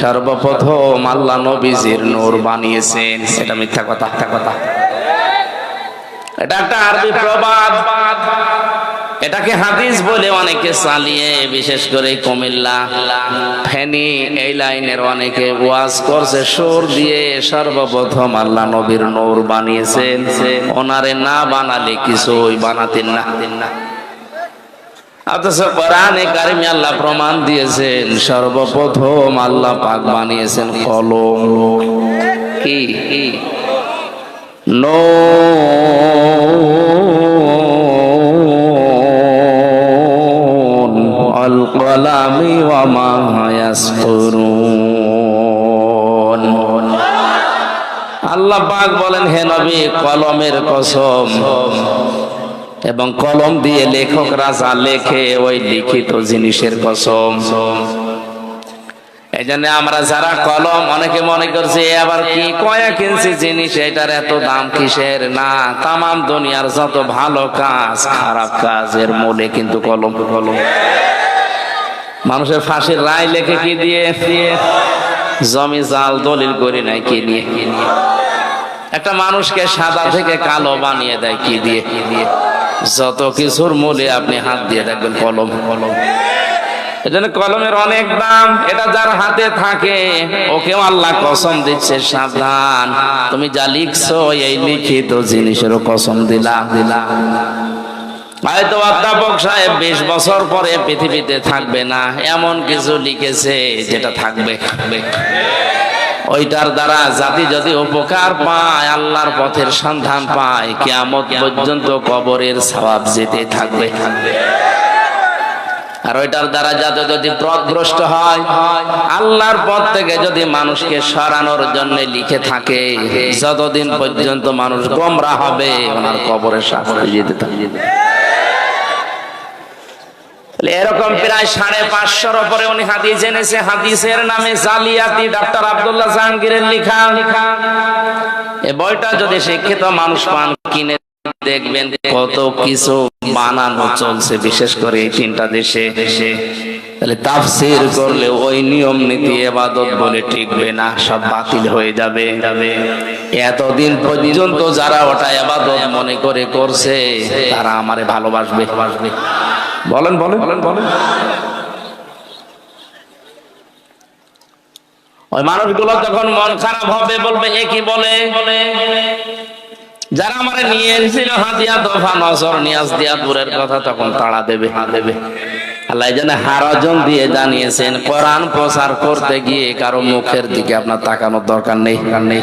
সর্বপ্রথম আল্লাহ নবীজির নূর বানিয়েছেন। এটা মিথ্যা কথা কথা। এটা একটা আরবি প্রবাদ। এটাকে হাদিস বলে অনেকে চালিয়ে, বিশেষ করে কুমিল্লা। ফেনী এই লাইনের অনেকে ওয়াজ করছে, সুর দিয়ে সর্বপ্রথম আল্লাহ নবীর নূর বানিয়েছেন। ওনারে না বানালে কিছুই বানাতেন না। অথচ কোরআনে কারিমে আল্লাহ প্রমাণ দিয়েছেন, সর্বপ্রথম আল্লাহ পাক বানিয়েছেন কলম। কি? আল কলামি ওয়া মা আল্লাহ পাক বলেন, হে নবী, কলমের কসম। এবং কলম দিয়ে লেখকরা যা লেখে ওই লিখিত জিনিসের কসম। এই জন্য আমরা যারা কলম অনেকে মনে করছে আবার কি কয়া কিনছি জিনিস, এটার এত দাম কিসের? না, তামাম দুনিয়ার যত ভালো কাজ, খারাপ কাজের মূলে কিন্তু কলম। কলম মানুষের ফাঁসির রায় লেখে কি দিয়ে? জমি, জাল, দলিল করি নাই, কি নিয়ে কি নিয়ে একটা মানুষকে সাদা থেকে কালো বানিয়ে দেয় কি দিয়ে কি দিয়ে? যত কিছুর মূলে আপনি হাত দিয়ে দেখবেন কলম। কলম এজন্য কলমের অনেক দাম, এটা যার হাতে থাকে ওকে আল্লাহ কসম দিচ্ছে, সাবধান। তুমি যা লিখছো, এই লিখিত জিনিসেরও কসম দিলা। দিলাম হয়তো অধ্যাপক সাহেব বিশ বছর পরে পৃথিবীতে থাকবে না, এমন কিছু লিখেছে যেটা থাকবে থাকবে। ওইটার দ্বারা জাতি যদি উপকার পায়, আল্লাহর পথের সন্ধান পায়, কেয়ামত পর্যন্ত কবরের সওয়াব যেতে থাকবে। থাকবে আর ওইটার দ্বারা যাতে যদি পথভ্রষ্ট হয়, আল্লাহর পথ থেকে যদি মানুষকে সরানোর জন্য লিখে থাকে, যতদিন পর্যন্ত মানুষ গোমরা হবে, ওনার কবরের সাথে যেতে থাকবে এরকম প্রায় সাড়ে পাঁচশোর ওপরে উনি হাদিস জেনেছে হাদিসের নামে জালিয়াতি, ডাক্তার আব্দুল্লাহ জাহাঙ্গীরের লেখা। লেখা এই বইটা যদি শিক্ষিত মানুষ পান, কিনে দেখবেন কত কিছু বানানো চলছে, বিশেষ করে এই তিনটা দেশে। দেশে তাহলে তাফসির করলে ওই নিয়ম নীতি, এবাদত বলে টিকবে না, সব বাতিল হয়ে যাবে। যাবে এতদিন পর্যন্ত যারা ওটা এবাদত মনে করে করছে, তারা আমারে ভালোবাসবে ভালোবাসবে। বলেন বলেন। বলেন বলেন। ওই মানুষগুলো যখন মন খারাপ হবে বলবে এ কি বলে? যারা আমার নিয়ে এসেছিল হাতিয়া দফা নজর নিয়াজ দিয়া দূরের কথা তখন তাড়া দেবে হা দেবে। আল্লাহ যেন হারাজন দিয়ে জানিয়েছেন কোরআন প্রচার করতে গিয়ে কারও মুখের দিকে আপনার তাকানোর দরকার নেই নেই।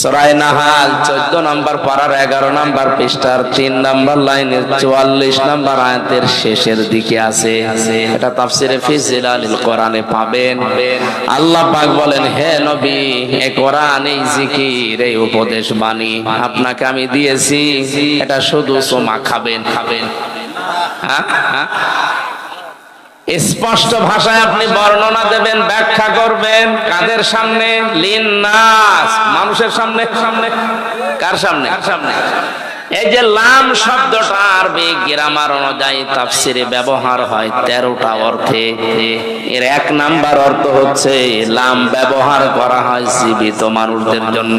সরাই নাহাল, চোদ্দ নম্বর পাড়ার এগারো নম্বর পৃষ্ঠার তিন নম্বর লাইনের চুয়াল্লিশ নম্বর আয়াতের শেষের দিকে আছে। এটা তাফসিরে ফিজিল আলিল কোরআনে পাবেন। আল্লাহ পাক বলেন, হে নবী, এ কোরআন, এই জিকির, এই উপদেশ বাণী আপনাকে আমি দিয়েছি। এটা শুধু সোমা খাবেন খাবেন। হ্যাঁ হ্যাঁ। স্পষ্ট ভাষায় আপনি বর্ণনা দেবেন, ব্যাখ্যা করবেন। কাদের সামনে? লিন্নাস মানুষের সামনে? সামনে কার সামনে সামনে? এই যে লাম শব্দটা আরবি গ্রামার অনুযায়ী তাফসিরে ব্যবহার হয় তেরোটা অর্থে। এর এক নাম্বার অর্থ হচ্ছে, লাম ব্যবহার করা হয় জীবিত মানুষদের জন্য।